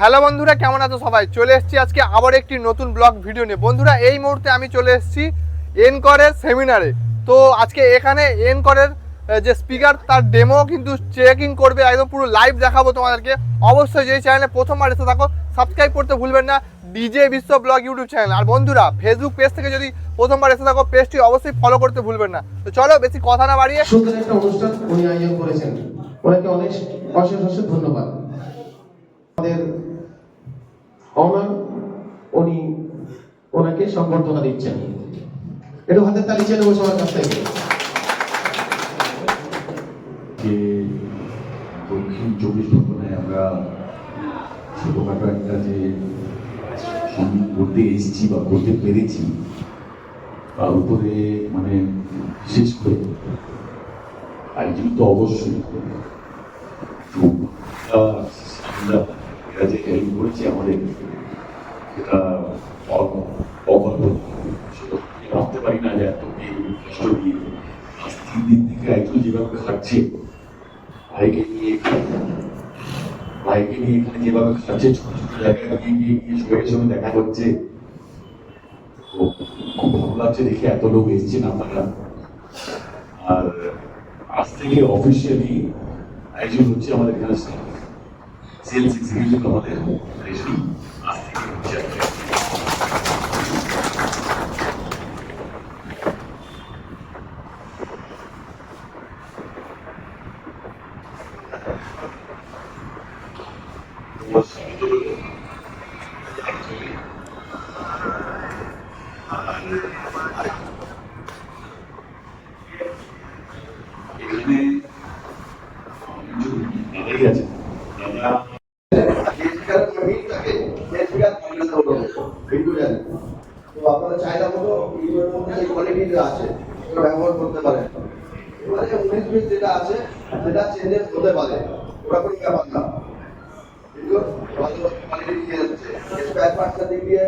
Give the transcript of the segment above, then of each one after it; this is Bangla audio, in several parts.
হ্যালো বন্ধুরা, কেমন আছো সবাই? চলে এসেছি আজকে আবার একটি নতুন ব্লগ ভিডিও নিয়ে। বন্ধুরা, এই মুহূর্তে আমি চলে এসেছি এনকরের সেমিনারে। তো আজকে এখানে এনকরের যে স্পিকার তার ডেমো কিন্তু চেকিং করবে, একদম পুরো লাইভ দেখাবো তোমাদেরকে। অবশ্যই যেই চ্যানেলে প্রথমবার এসে থাকো সাবস্ক্রাইব করতে ভুলবেন না ডিজে বিশ্ব ব্লগ ইউটিউব চ্যানেল আর বন্ধুরা ফেসবুক পেজ থেকে যদি প্রথমবার এসে থাকো পেজটি অবশ্যই ফলো করতে ভুলবেন না। তো চলো, বেশি কথা না বাড়িয়ে। একটা অনুষ্ঠান উনি আয়োজন করেছেন। ওনাকে অনেক অশেষ অশেষ ধন্যবাদ। আমাদের অনার উনি ওনাকে সম্বর্ধনা দিচ্ছেন। একটু হাতের তালি চেয়ে নেব সবার কাছ থেকে। যে দক্ষিণ চব্বিশ পরগনায় আমরা ছোটখাটো একটা যে সংগীত করতে এসেছি বা করতে পেরেছি, তার উপরে মানে বিশেষ করে আয়োজন তো অবশ্যই আমরা যে হেল্প করেছে আমাদের এটা অকল্পনীয় সেটা ভাবতে পারি না যে এত কষ্ট দিয়ে আজ তিন দিন থেকে একজন যেভাবে খাচ্ছে, ভাইকে নিয়ে ভাইকে নিয়ে এখানে যেভাবে খাচ্ছে, ছোট ছোট জায়গায় গিয়ে গিয়ে গিয়ে সবাই সঙ্গে দেখা তো খুব ভালো লাগছে দেখে এত লোক এসেছেন আপনারা আর আজ থেকে অফিসিয়ালি একজন হচ্ছে আমাদের এখানে সেলস এক্সিকিউটিভ আমাদের রেশমি আজ থেকে হচ্ছে একটা তোমার স্বামী তো বলল, actually, আর এখানে অনেকজন দাদাই আছে দাদা তো আপনারা চাহিদা মতো ভিডিওর মধ্যে যে কোয়ালিটিটা আছে সেটা ব্যবহার করতে পারেন এবারে উনিশ বিশ যেটা আছে সেটা চেঞ্জেস হতে পারে ওটা কোনো ব্যাপার না ভিডিও কোয়ালিটি দিয়ে যাচ্ছে স্পেয়ার পার্টসটা দিক দিয়ে খুব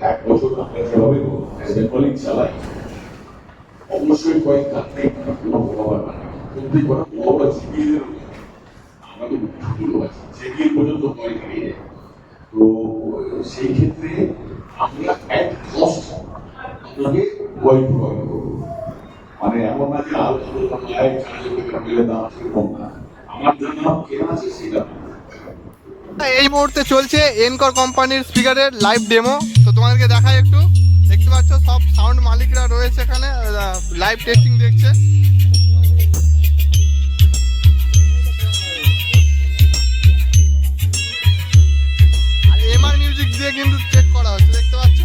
এক বছর আমরা যেভাবে স্যাম্পলিং চালাই। অবশ্যই কয়েক কোনো প্রভাব না কিন্তু কোনো প্রভাব আছে। পর্যন্ত কয়েক নিয়ে। তো, সেই ক্ষেত্রে আপনাকে কয়েক প্রভাব করব মানে এমন না যে মিলে সেরকম না। আমার জন্য কেনা আছে সেটা। এই মুহূর্তে চলছে এনকর কোম্পানির স্পিকারের লাইভ ডেমো তোমাদেরকে দেখাই একটু। দেখতে পাচ্ছ, সব সাউন্ড মালিকরা রয়েছে এখানে লাইভ টেস্টিং দেখছে। এমআর মিউজিক দিয়ে কিন্তু চেক করা হচ্ছে, দেখতে পাচ্ছ?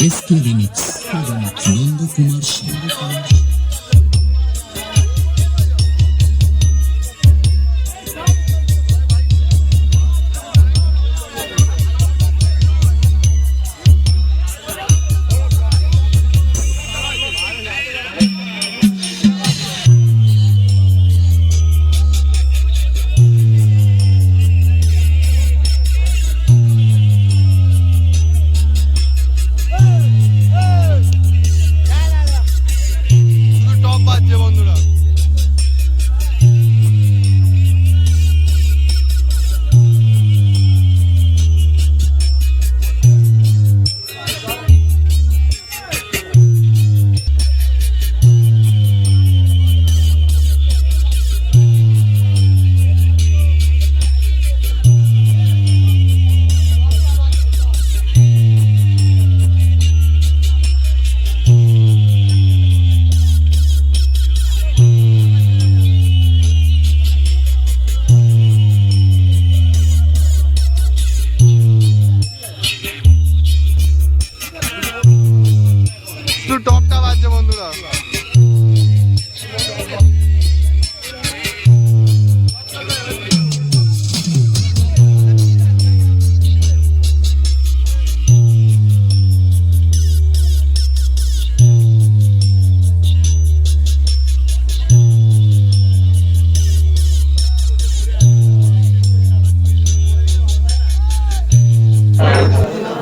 es tu límite.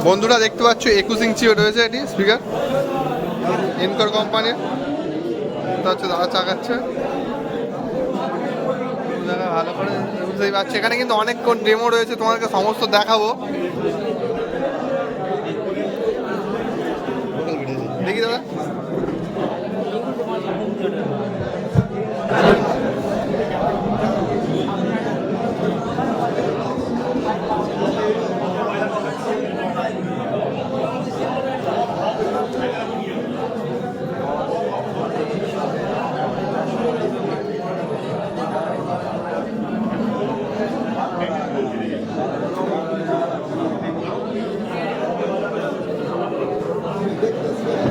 বন্ধুরা দেখতে পাচ্ছ, একুশ ইঞ্চি রয়েছে এটি স্পিকার এনকর কোম্পানির তা হচ্ছে দাদা চাকাচ্ছে। ভালো করে বুঝতেই পারছি। এখানে কিন্তু অনেক ডেমো রয়েছে তোমাকে সমস্ত দেখাবো দেখি দাদা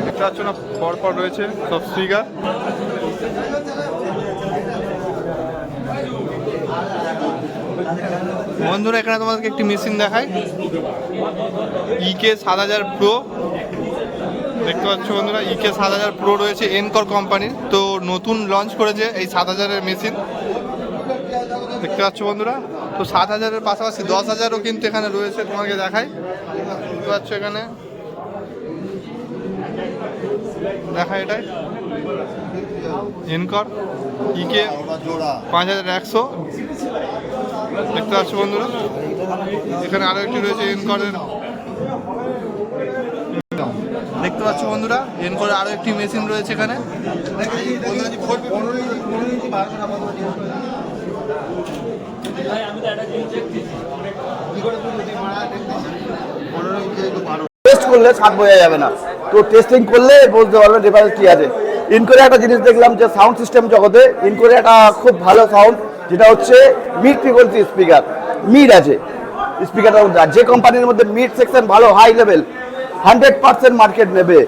দেখতে পাচ্ছ না পর পর রয়েছে, সব স্পিকার বন্ধুরা, এখানে তোমাদেরকে একটি মেশিন দেখায় ইকে সাত হাজার প্রো দেখতে পাচ্ছ বন্ধুরা ইকে সাত হাজার প্রো রয়েছে এনকর কোম্পানির তো নতুন লঞ্চ করেছে এই সাত হাজারের মেশিন দেখতে পাচ্ছ বন্ধুরা, তো সাত হাজারের পাশাপাশি দশ হাজারও কিন্তু এখানে রয়েছে তোমাকে দেখায় দেখতে পাচ্ছ এখানে। দেখা এটাই। এনকর ইকে পাঁচ হাজার একশো। দেখতে পাচ্ছ বন্ধুরা, এখানে আরও একটি রয়েছে এনকরের দেখতে পাচ্ছ বন্ধুরা এনকরের আরও একটি মেশিন রয়েছে এখানে। করলে বোঝা যাবে না। তো টেস্টিং করলে বলতে পারবেন ডিফারেন্স কি আছে। ইনকোরে একটা জিনিস দেখলাম যে সাউন্ড সিস্টেম জগতে ইনকোরে একটা খুব ভালো সাউন্ড যেটা হচ্ছে মিড ফ্রিকোয়েন্সি স্পিকার মিড আছে। স্পিকারটা যে কোম্পানির মধ্যে মিড সেকশন ভালো high level hundred percent market নেবে।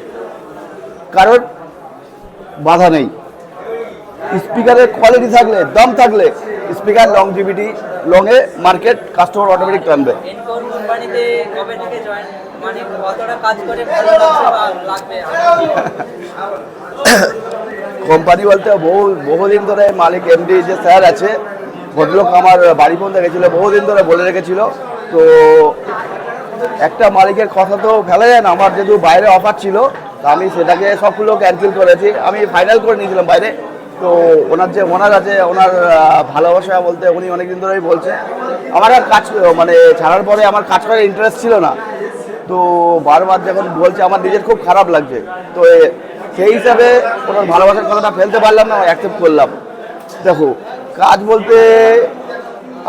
কারণ বাধা নেই। স্পিকারের কোয়ালিটি থাকলে, দম থাকলে স্পিকার লং লংজিভিটি লংয়ে মার্কেট কাস্টমার অটোমেটিক টানবে কোম্পানিতে কবে থেকে জয়েন মানে কতটা কাজ করে ভালো লাগবে? কোম্পানি বলতে বহু বহুদিন ধরে মালিক এমডি যে স্যার আছে, ভদ্রলোক আমার বাড়ি পর্যন্ত গেছিল, বহুদিন ধরে বলে রেখেছিল। তো একটা মালিকের কথা তো ফেলা যায় না, আমার যেহেতু বাইরে অফার ছিল, তো আমি সেটাকে সবগুলো ক্যান্সেল করেছি। আমি ফাইনাল করে নিয়েছিলাম বাইরে। তো ওনার যে, ওনার আছে ওনার ভালোবাসা বলতে উনি অনেকদিন ধরেই বলছে। আমার আর কাজ মানে ছাড়ার পরে আমার কাজ করার ইন্টারেস্ট ছিল না। তো বারবার যখন বলছে, আমার নিজের খুব খারাপ লাগছে। তো সেই হিসাবে ওনার ভালোবাসার কথাটা ফেলতে পারলাম না অ্যাকসেপ্ট করলাম। দেখো, কাজ বলতে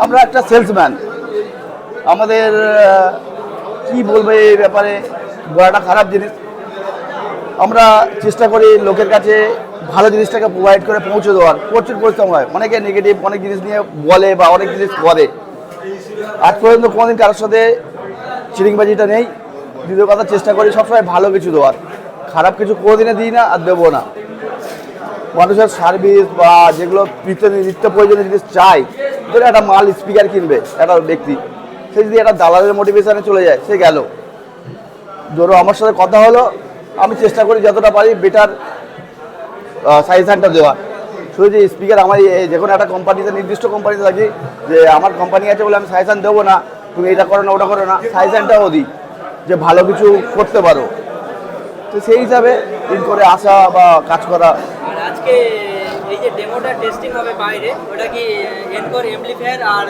আমরা একটা সেলসম্যান আমাদের কি বলব এই ব্যাপারে? বলাটা খারাপ জিনিস। আমরা চেষ্টা করি লোকের কাছে ভালো জিনিসটাকে প্রোভাইড করে পৌঁছে দেওয়ার প্রচুর পরিশ্রম হয়। অনেকে নেগেটিভ অনেক জিনিস নিয়ে বলে বা অনেক জিনিস করে আজ পর্যন্ত কোনোদিন কারোর সাথে চিরিংবাজিটা নেই। দ্বিতীয় কথা, চেষ্টা করি সবসময় ভালো কিছু দেওয়ার। খারাপ কিছু কোনোদিনে দিই না আর দেবো না। মানুষের সার্ভিস বা যেগুলো নিত্য প্রয়োজনীয় জিনিস চাই ধরে একটা মাল স্পিকার কিনবে, একটা ব্যক্তি। সে যদি একটা দালালের মোটিভেশনে চলে যায়, সে গেল। ধরো আমার সাথে কথা হলো, আমি চেষ্টা করি যতটা পারি বেটার সাজেশনটা দেওয়া। শুধু যে স্পিকার আমার যে কোনো একটা কোম্পানিতে নির্দিষ্ট কোম্পানিতে থাকি, যে আমার কোম্পানি আছে বলে আমি সাজেশান দেবো না। তুমি এটা করো না, ওটা করো না সাজেশনটাও দিই, যে ভালো কিছু করতে পারো। তো সেই হিসাবে দিন করে আসা বা কাজ করা। আজকে এই যে ডেমোটা টেস্টিং হবে বাইরে, ওটা কি এনকোর এমপ্লিফায়ার আর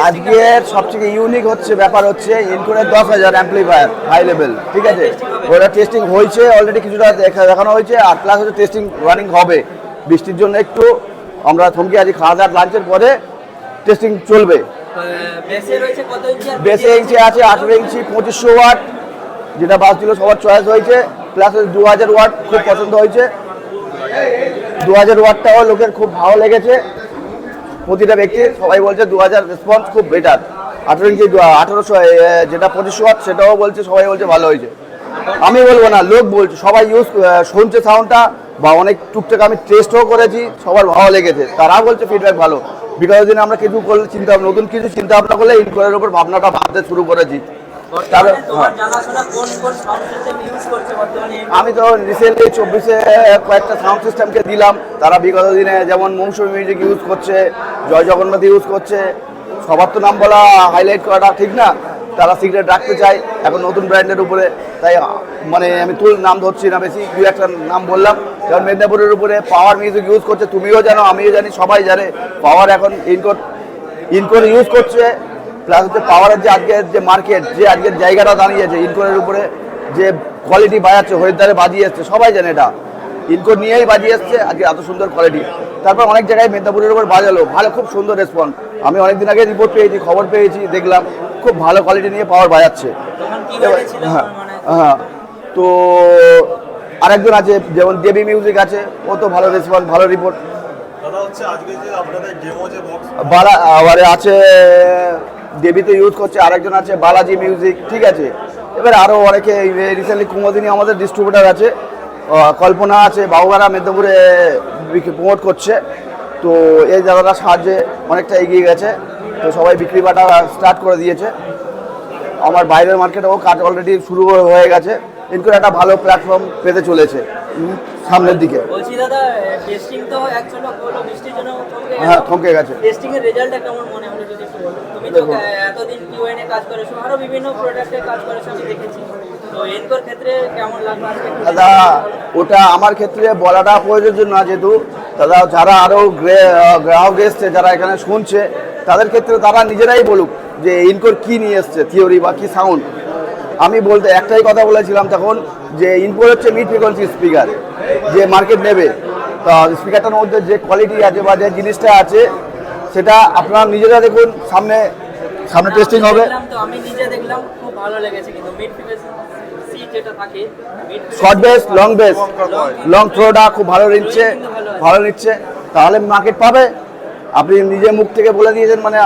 আজকের সবথেকে ইউনিক হচ্ছে ব্যাপার হচ্ছে ইনকোরের দশ হাজার অ্যাম্পলিফায়ার হাই লেভেল ঠিক আছে? ওটা টেস্টিং হয়েছে অলরেডি কিছুটা দেখা- দেখানো হয়েছে আর প্লাস হচ্ছে টেস্টিং রানিং হবে। বৃষ্টির জন্য একটু আমরা থমকে আছি খাওয়া দাওয়ার লাঞ্চের পরে টেস্টিং চলবে। বেসে ইঞ্চি আছে আঠেরো ইঞ্চি পঁচিশশো ওয়াট যেটা বাস ছিল সবার চয়েস হয়েছে। প্লাস দু হাজার ওয়াট খুব পছন্দ হয়েছে। দু হাজার ওয়াটটাও লোকের খুব ভালো লেগেছে। প্রতিটা ব্যক্তি, সবাই বলছে দু হাজার রেসপন্স খুব বেটার আঠেরো ইঞ্চি আঠেরোশো যেটা পঁচিশশো ওয়াট, সেটাও বলছে, সবাই বলছে ভালো হয়েছে। আমি বলব না, লোক বলছে, সবাই ইউজ শুনছে সাউন্ডটা বা অনেক টুকটাক আমি টেস্টও করেছি, সবার ভালো লেগেছে। তারা বলছে ফিডব্যাক ভালো। বিগত দিনে আমরা কিছু করলে চিন্তা নতুন কিছু চিন্তা ভাবনা করলে ইনকোয়ারির উপর ভাবনাটা ভাবতে শুরু করেছি। হ্যাঁ। আমি তো রিসেন্টলি চব্বিশে কয়েকটা সাউন্ড সিস্টেমকে দিলাম। তারা বিগত দিনে যেমন মৌসুমী মিউজিক ইউজ করছে জয় জগন্নাথ ইউজ করছে সবার তো নাম বলা হাইলাইট করাটা ঠিক না। তারা সিগারেট রাখতে চায় এখন নতুন ব্র্যান্ডের উপরে। তাই মানে আমি তুল নাম ধরছি না বেশি দু একটা নাম বললাম। যেমন মেদিনীপুরের উপরে পাওয়ার মিউজিক ইউজ করছে তুমিও জানো আমিও জানি সবাই জানে পাওয়ার এখন ইনকোর ইনকোর ইউজ করছে। প্লাস হচ্ছে পাওয়ারের যে আজকের যে মার্কেট যে আজকের জায়গাটা দাঁড়িয়েছে ইনকোরের উপরে যে কোয়ালিটি বাজাচ্ছে হরিদ্বারে বাজিয়ে এসছে সবাই জানে এটা। ইনকোর নিয়েই বাজিয়ে এসছে আজকে এত সুন্দর কোয়ালিটি তারপর অনেক জায়গায় মেদিনীপুরের উপর বাজালো ভালো খুব সুন্দর রেসপন্স আমি অনেকদিন আগে রিপোর্ট পেয়েছি খবর পেয়েছি দেখলাম খুব ভালো কোয়ালিটি নিয়ে পাওয়ার বাজাচ্ছে হ্যাঁ মানে? হ্যাঁ তো আরেকজন আছে যেমন দেবী মিউজিক আছে ও তো ভালো রেসপন্স ভালো রিপোর্ট দাদা হচ্ছে আজকে যে আপনাদের ডেমো যে বক্স আবার আছে দেবীতে ইউজ করছে, আরেকজন আছে, বালাজি মিউজিক ঠিক আছে। এবার আরও অনেকে রিসেন্টলি কুমোদিনী আমাদের ডিস্ট্রিবিউটার আছে কল্পনা আছে বাবুগারা মেদিনীপুরে প্রমোট করছে। তো এই দাদাটার সাহায্যে অনেকটা এগিয়ে গেছে। তো সবাই বিক্রি বাটা স্টার্ট করে দিয়েছে। আমার বাইরের মার্কেটেও কাজ অলরেডি শুরু হয়ে গেছে। ইনকোর একটা ভালো প্ল্যাটফর্ম পেতে চলেছে সামনের দিকে। বলছি দাদা টেস্টিং তো অ্যাকচুয়ালি হলো বৃষ্টির জন্য হ্যাঁ থমকে গেছে। টেস্টিং এর রেজাল্টটা কেমন মনে হলো যদি একটু বলো? তুমি তো এতদিন কিউএন এ কাজ করেছ আরও বিভিন্ন প্রোডাক্টে কাজ করেছ আমি দেখেছি। তো এনকোর ক্ষেত্রে কেমন লাগল আজকে? একটু দাদা ওটা আমার ক্ষেত্রে বলাটা প্রয়োজন না যেহেতু দাদা যারা আরও গ্রাহক এসছে যারা এখানে শুনছে তাদের ক্ষেত্রে তারা নিজেরাই বলুক যে ইনকোর কি নিয়ে এসছে থিওরি বা কি সাউন্ড আমি বলতে একটাই কথা বলেছিলাম তখন যে ইনকোর হচ্ছে মিড ফ্রিকোয়েন্সি স্পিকার যে মার্কেট নেবে। তা স্পিকারটার মধ্যে যে কোয়ালিটি আছে বা যে জিনিসটা আছে সেটা আপনারা নিজেরা দেখুন সামনে সামনে টেস্টিং হবে। আমি নিজে দেখলাম খুব ভালো লেগেছে কিন্তু মিড ফ্রিকোয়েন্সি যেটা থাকে mid short bass long bass long থ্রোটা খুব ভালো নিচ্ছে ভালো নিচ্ছে। তাহলে মার্কেট পাবে। আপনি নিজে মুখ থেকে বলে দিয়েছেন মানে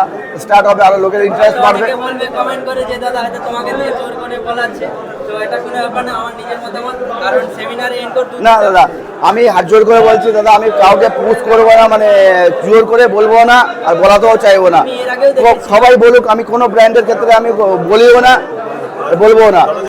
স্টার্ট হবে আরও লোকের ইন্টারেস্ট বাড়বে। বলবে কমেন্ট করে যে দাদা হয়তো তোমাকে দিয়ে জোর করে বলাচ্ছে। তো এটা কোনো ব্যাপার না আমার নিজের মতামত। কারণ সেমিনারে এনকোর না দাদা আমি হাত জোর করে বলছি দাদা আমি কাউকে পুশ করব না মানে জোর করে বলব না আর বলাতেও চাইব না। সবাই বলুক আমি কোনো ব্র্যান্ডের ক্ষেত্রে আমি বলিও না বলব না।